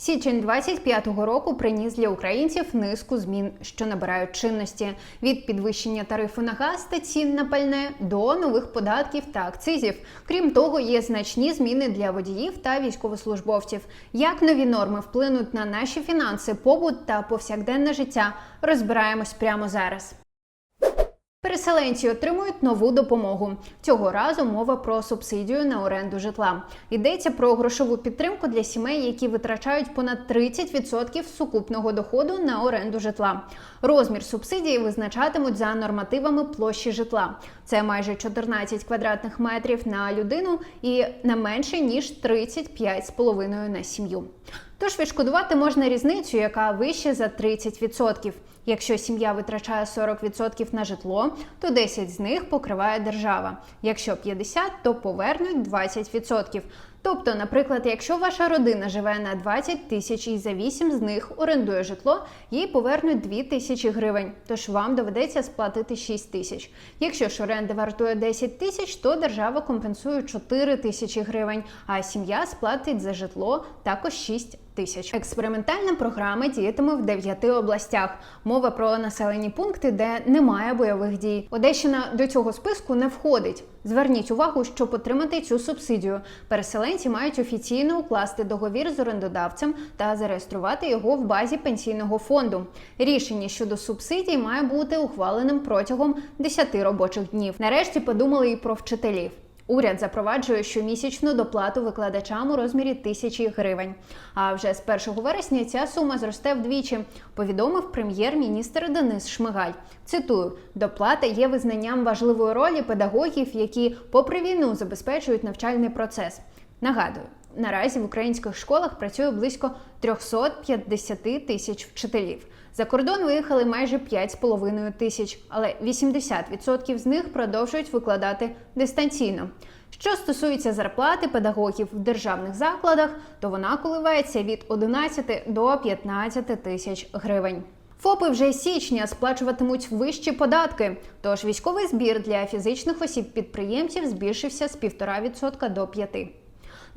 Січень 25-го року приніс для українців низку змін, що набирають чинності від підвищення тарифу на газ та цін на пальне до нових податків та акцизів. Крім того, є значні зміни для водіїв та військовослужбовців. Як нові норми вплинуть на наші фінанси, побут та повсякденне життя, розбираємось прямо зараз. Переселенці отримують нову допомогу. Цього разу мова про субсидію на оренду житла. Йдеться про грошову підтримку для сімей, які витрачають понад 30% сукупного доходу на оренду житла. Розмір субсидії визначатимуть за нормативами площі житла. Це майже 14 квадратних метрів на людину і не менше ніж 35,5 на сім'ю. Тож відшкодувати можна різницю, яка вище за 30%. Якщо сім'я витрачає 40% на житло, то 10 з них покриває держава. Якщо 50%, то повернуть 20%. Тобто, наприклад, якщо ваша родина живе на 20 тисяч і за 8 з них орендує житло, їй повернуть 2 тисячі гривень, тож вам доведеться сплатити 6 тисяч. Якщо ж оренда вартує 10 тисяч, то держава компенсує 4 тисячі гривень, а сім'я сплатить за житло також 6 тисяч. Експериментальна програма діятиме в дев'яти областях. Мова про населені пункти, де немає бойових дій. Одещина до цього списку не входить. Зверніть увагу, щоб отримати цю субсидію. Переселенці мають офіційно укласти договір з орендодавцем та зареєструвати його в базі пенсійного фонду. Рішення щодо субсидій має бути ухваленим протягом 10 робочих днів. Нарешті подумали і про вчителів. Уряд запроваджує щомісячну доплату викладачам у розмірі тисячі гривень. А вже з 1 вересня ця сума зросте вдвічі, повідомив прем'єр-міністр Денис Шмигаль. Цитую: доплата є визнанням важливої ролі педагогів, які, попри війну, забезпечують навчальний процес. Нагадую. Наразі в українських школах працює близько 350 тисяч вчителів. За кордон виїхали майже 5,5 тисяч, але 80% з них продовжують викладати дистанційно. Що стосується зарплати педагогів в державних закладах, то вона коливається від 11 до 15 тисяч гривень. ФОПи вже січня сплачуватимуть вищі податки. Тож військовий збір для фізичних осіб-підприємців збільшився з 1,5% до 5%.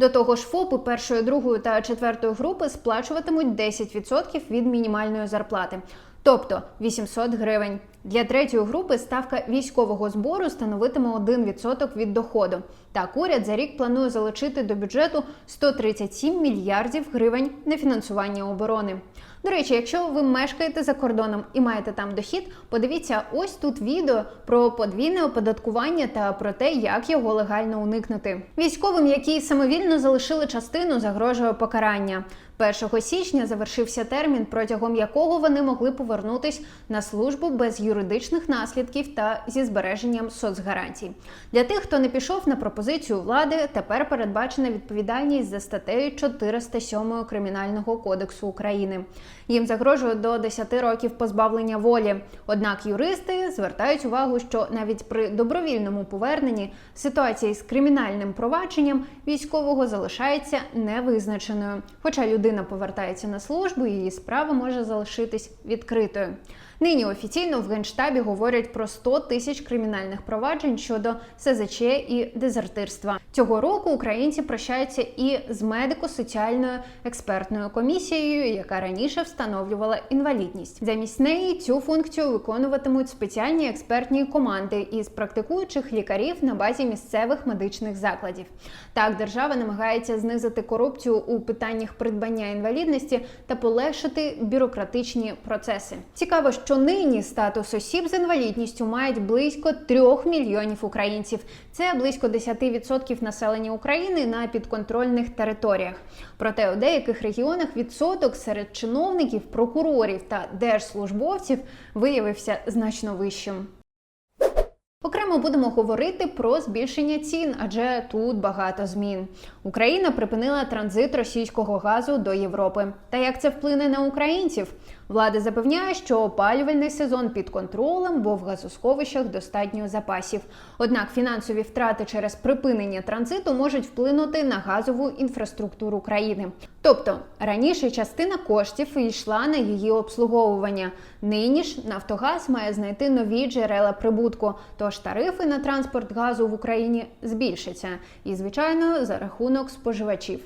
До того ж, ФОПи першої, другої та четвертої групи сплачуватимуть 10% від мінімальної зарплати, тобто 800 гривень. Для третьої групи ставка військового збору становитиме 1% від доходу. Так, уряд за рік планує залучити до бюджету 137 мільярдів гривень на фінансування оборони. До речі, якщо ви мешкаєте за кордоном і маєте там дохід, подивіться ось тут відео про подвійне оподаткування та про те, як його легально уникнути. Військовим, які самовільно залишили частину, загрожує покарання. 1 січня завершився термін, протягом якого вони могли повернутись на службу без юридичних наслідків та зі збереженням соцгарантій. Для тих, хто не пішов на пропозицію влади, тепер передбачена відповідальність за статтею 407 Кримінального кодексу України. Їм загрожує до 10 років позбавлення волі. Однак юристи звертають увагу, що навіть при добровільному поверненні ситуація з кримінальним провадженням військового залишається невизначеною. Хоча людина повертається на службу, її справа може залишитись відкритою. Нині офіційно в генштабі говорять про 100 тисяч кримінальних проваджень щодо СЗЧ і дезертирства. Цього року українці прощаються і з медико-соціальною експертною комісією, яка раніше встановлювала інвалідність. Замість неї цю функцію виконуватимуть спеціальні експертні команди із практикуючих лікарів на базі місцевих медичних закладів. Так, держава намагається знизити корупцію у питаннях придбання інвалідності та полегшити бюрократичні процеси. Цікаво, що нині статус осіб з інвалідністю мають близько 3 мільйонів українців. Це близько 10% населення України на підконтрольних територіях. Проте у деяких регіонах відсоток серед чиновників, прокурорів та держслужбовців виявився значно вищим. Окремо будемо говорити про збільшення цін, адже тут багато змін. Україна припинила транзит російського газу до Європи. Та як це вплине на українців? Влада запевняє, що опалювальний сезон під контролем, бо в газосховищах достатньо запасів. Однак фінансові втрати через припинення транзиту можуть вплинути на газову інфраструктуру країни. Тобто раніше частина коштів йшла на її обслуговування. Нині ж Нафтогаз має знайти нові джерела прибутку, тож тарифи на транспорт газу в Україні збільшаться і, звичайно, за рахунок споживачів.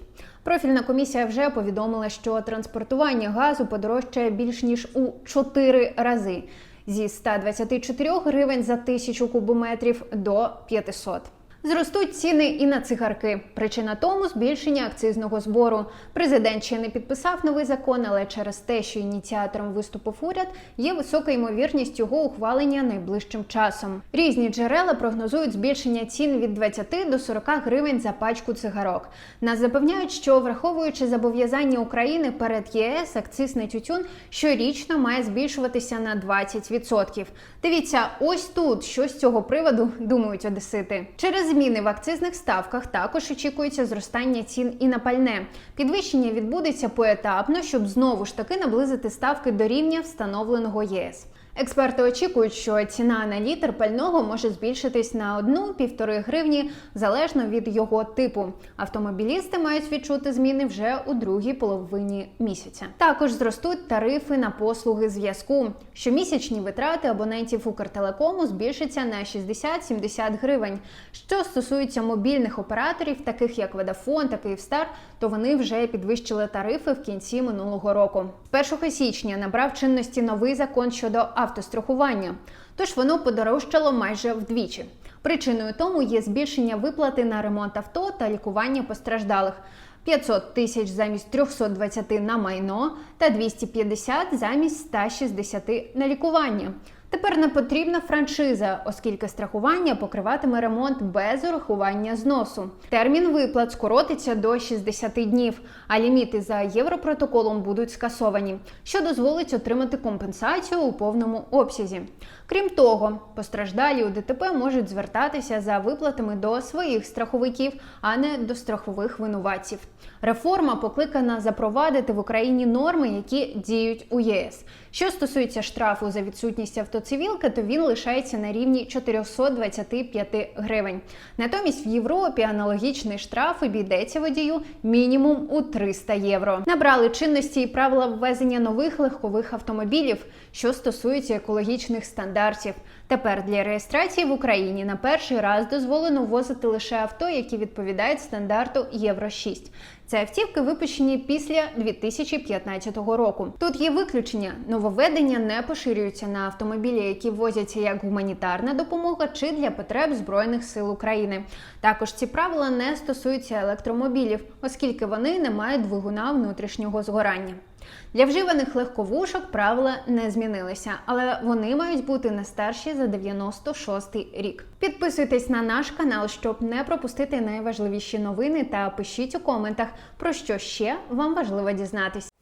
Профільна комісія вже повідомила, що транспортування газу подорожчає більш ніж у 4 рази зі 124 гривень за тисячу кубометрів до 500. Зростуть ціни і на цигарки. Причина тому збільшення акцизного збору. Президент ще не підписав новий закон, але через те, що ініціатором виступив уряд, є висока ймовірність його ухвалення найближчим часом. Різні джерела прогнозують збільшення цін від 20 до 40 гривень за пачку цигарок. Нас запевняють, що враховуючи зобов'язання України перед ЄС, акциз на тютюн щорічно має збільшуватися на 20%. Дивіться, ось тут що з цього приводу думають одесити. Через зміни в акцизних ставках також очікується зростання цін і на пальне. Підвищення відбудеться поетапно, щоб знову ж таки наблизити ставки до рівня встановленого ЄС. Експерти очікують, що ціна на літр пального може збільшитись на 1-1,5 гривні залежно від його типу. Автомобілісти мають відчути зміни вже у другій половині місяця. Також зростуть тарифи на послуги зв'язку. Щомісячні витрати абонентів Укртелекому збільшаться на 60-70 гривень. Що стосується мобільних операторів, таких як Водафон та Київстар, то вони вже підвищили тарифи в кінці минулого року. З 1 січня набрав чинності новий закон щодо автострахування, тож воно подорожчало майже вдвічі. Причиною тому є збільшення виплати на ремонт авто та лікування постраждалих. 500 тисяч замість 320 на майно та 250 замість 160 на лікування. Тепер не потрібна франшиза, оскільки страхування покриватиме ремонт без урахування зносу. Термін виплат скоротиться до 60 днів, а ліміти за європротоколом будуть скасовані, що дозволить отримати компенсацію у повному обсязі. Крім того, постраждалі у ДТП можуть звертатися за виплатами до своїх страховиків, а не до страхових винуватців. Реформа покликана запровадити в Україні норми, які діють у ЄС. Що стосується штрафу за відсутність автоцивілки, то він лишається на рівні 425 гривень. Натомість в Європі аналогічний штраф обійдеться водію мінімум у 300 євро. Набрали чинності і правила ввезення нових легкових автомобілів, що стосується екологічних стандартів. Тепер для реєстрації в Україні на перший раз дозволено ввозити лише авто, які відповідають стандарту Євро 6. Це автівки випущені після 2015 року. Тут є виключення: нововведення не поширюються на автомобілі, які возяться як гуманітарна допомога чи для потреб збройних сил України. Також ці правила не стосуються електромобілів, оскільки вони не мають двигуна внутрішнього згорання. Для вживаних легковушок правила не змінилися, але вони мають бути не старші за 96 рік. Підписуйтесь на наш канал, щоб не пропустити найважливіші новини та пишіть у коментах, про що ще вам важливо дізнатись.